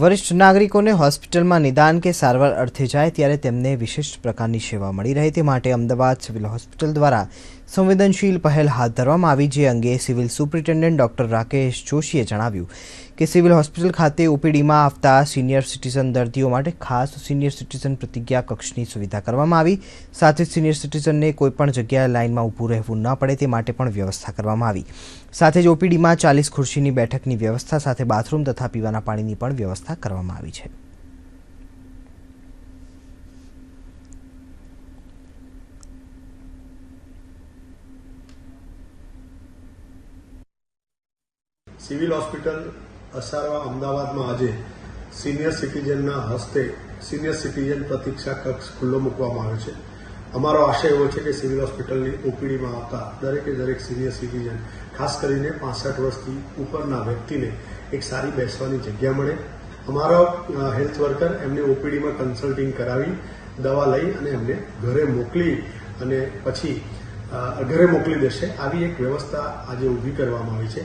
વરિષ્ઠ નાગરિકોને હોસ્પિટલમાં નિદાન કે સારવાર અર્થે જાય ત્યારે તેમને વિશિષ્ટ પ્રકારની સેવા મળી રહે તે માટે અમદાવાદ સિવિલ હોસ્પિટલ દ્વારા સંવેદનશીલ પહેલ હાથ ધરવામાં આવી, જે અંગે સિવિલ સુપ્રિન્ટેન્ડન્ટ ડોક્ટર રાકેશ જોશીએ જણાવ્યું. કે સિવિલ હોસ્પિટલ ખાતે ઓપીડીમાં આવતા સિનિયર સિટીઝન દર્દીઓ માટે ખાસ સિનિયર સિટીઝન પ્રતિજ્ઞા કક્ષની સુવિધા કરવામાં આવી. સાથે સિનિયર સિટીઝનને કોઈપણ જગ્યાએ લાઇનમાં ઊભું રહેવું ન પડે તે માટે પણ વ્યવસ્થા કરવામાં આવી. સાથે જ ઓપીડીમાં ચાલીસ ખુરશીની બેઠકની વ્યવસ્થા સાથે બાથરૂમ તથા પીવાના પાણીની પણ વ્યવસ્થા કરવામાં આવી છે. સિવિલ હોસ્પિટલ અસારવા અમદાવાદમાં આજે સિનિયર સિટીઝનના હસ્તે સિનિયર સિટીઝન પ્રતીક્ષા કક્ષ ખુલ્લો મૂકવામાં આવ્યો છે. અમારો આશય એવો છે કે સિવિલ હોસ્પિટલની ઓપીડીમાં આવતા દરેકે દરેક સિનિયર સિટીઝન, ખાસ કરીને પાસઠ વર્ષથી ઉપરના વ્યક્તિને એક સારી બેસવાની જગ્યા મળે. અમારો હેલ્થ વર્કર એમને ઓપીડીમાં કન્સલ્ટિંગ કરાવી, દવા લઈ અને એમને ઘરે મોકલી અને પછી ઘરે મોકલી દેશે. આવી એક વ્યવસ્થા આજે ઊભી કરવામાં આવી છે.